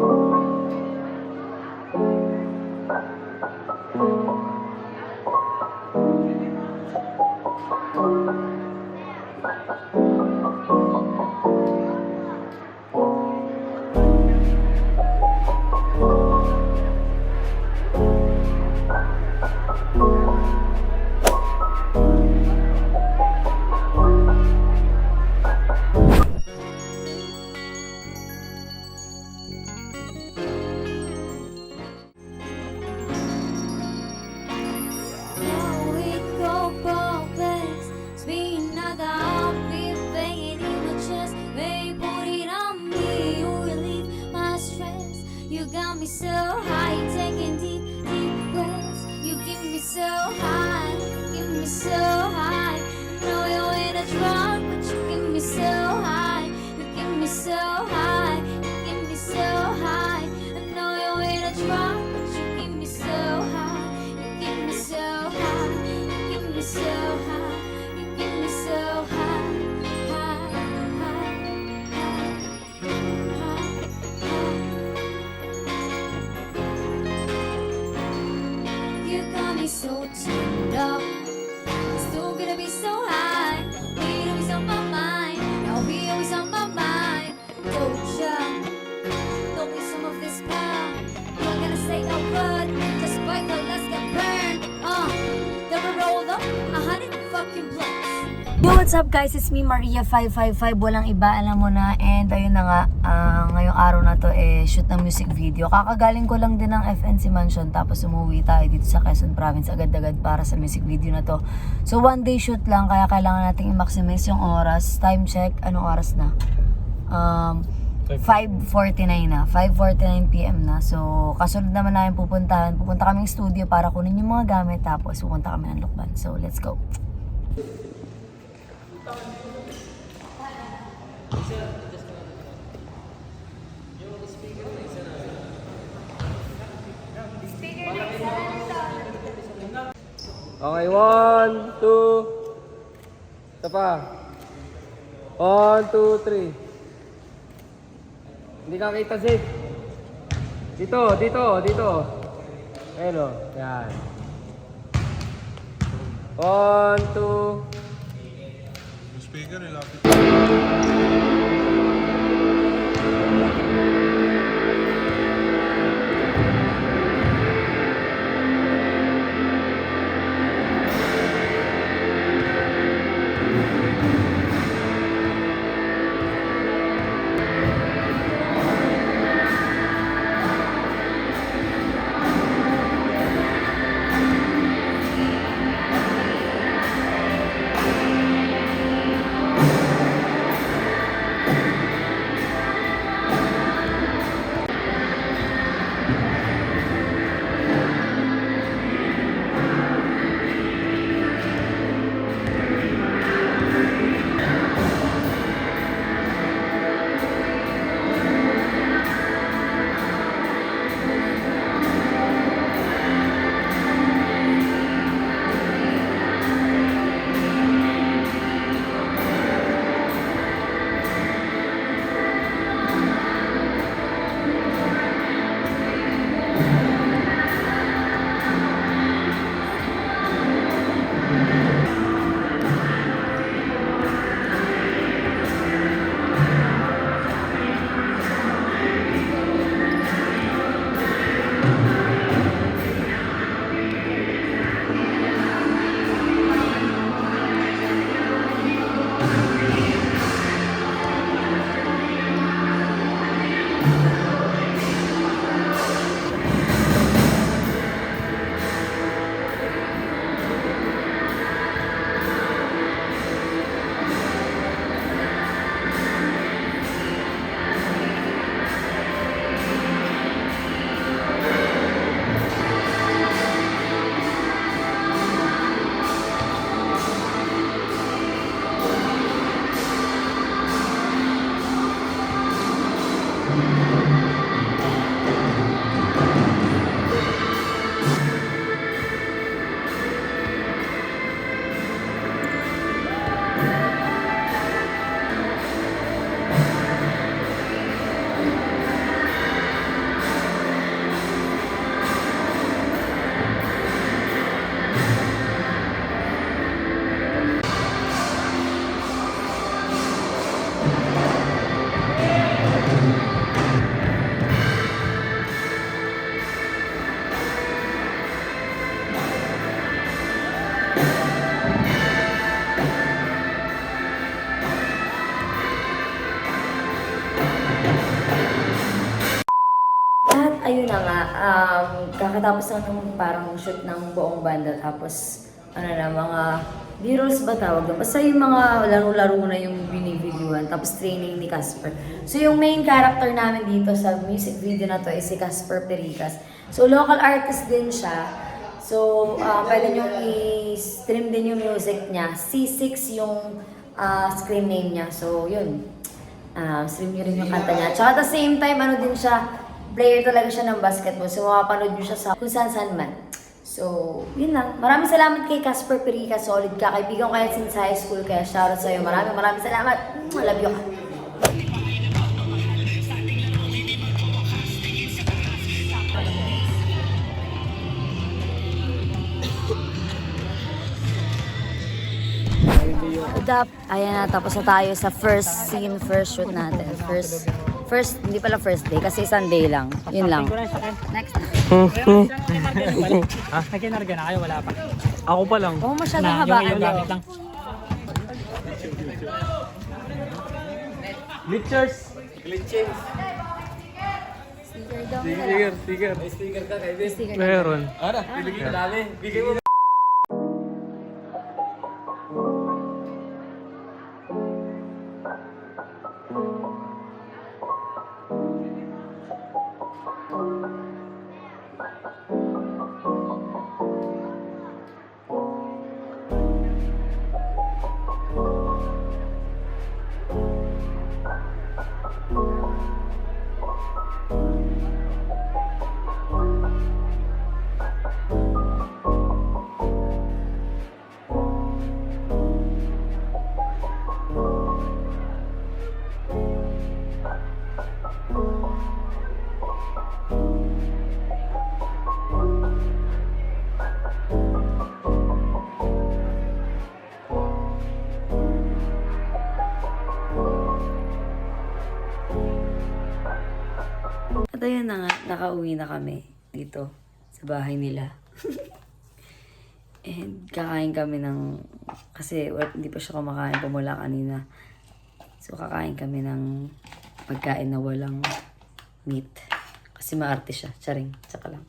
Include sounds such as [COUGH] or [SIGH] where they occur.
Oh. So high, taking deep, deep breaths. You give me so high, give me so high. I know you're in a drug, but you give me so high. You give me so high, you give me so high. So turned up. Still gonna be so high. We always on my mind. Now we always on my mind. Doja, don't be some of this power. You're gonna say no good. Despite the less get burned. Uh, never rolled up a hundred fucking blocks. Yo, what's up guys? It's me, Maria555. Walang iba, alam mo na. And ayun na nga, ah, ngayong araw na to, eh, shoot ng music video. Kakagaling ko lang din ng FNC Mansion. Tapos umuwi tayo dito sa Quezon Province agad-agad para sa music video na to. So, one day shoot lang, kaya kailangan nating i-maximize yung oras. Time check, anong oras na? Um, 5.49 na. 5.49pm na. So, kasunod naman namin pupuntahan. Pupunta kaming studio para kunin yung mga gamit. Tapos, pupunta kami ng Lukban. So, let's go. Okay, one, two. Isa pa. One, two, three. Hindi ka kita, Zip. Dito, dito, dito. Ayun o. Yan. One, two. Speaker ਹਿਲਾ ਕੇ kakatapos lang ng parang shoot ng buong banda, tapos, ano na, mga B-rolls ba tawag doon? Basta yung mga laro-laro na yung binivideoan, tapos training ni Casper. So yung main character namin dito sa music video na to is si Casper Pericas. So local artist din siya. So uh, pwede nyo i-stream din yung music niya. C6 yung uh, screen name niya. So yun, uh, stream nyo rin yung kanta niya. Tsaka at the same time, ano din siya, player talaga siya ng basketball. So mapapanood nyo siya sa kung saan saan man. So, yun lang. Maraming salamat kay Casper Perica. Solid ka. Kaibigan ko kaya since high school. Kaya shoutout sa'yo. Maraming maraming salamat. Mwah, Love you up. Ayan na, tapos na tayo sa first scene, first shoot natin. First, first, hindi pala first day, kasi isang day lang. Yun lang. Next na. Nagkinarga [LAUGHS] na kayo, wala pa. Ako pa lang. Oh, masyadong Na, yung habaan gamit lang. Glitchers! Sticker daw. Sticker, sticker. May sticker ka, kaibigan. Meron. Ano? Bibigay ka dami. Bigay mo. At ayun na nga, nakauwi na kami dito sa bahay nila. [LAUGHS] And kakain kami ng, kasi well, hindi pa siya kumakain pumula kanina. So kakain kami ng pagkain na walang meat. Kasi maarte siya. Charing, tsaka lang.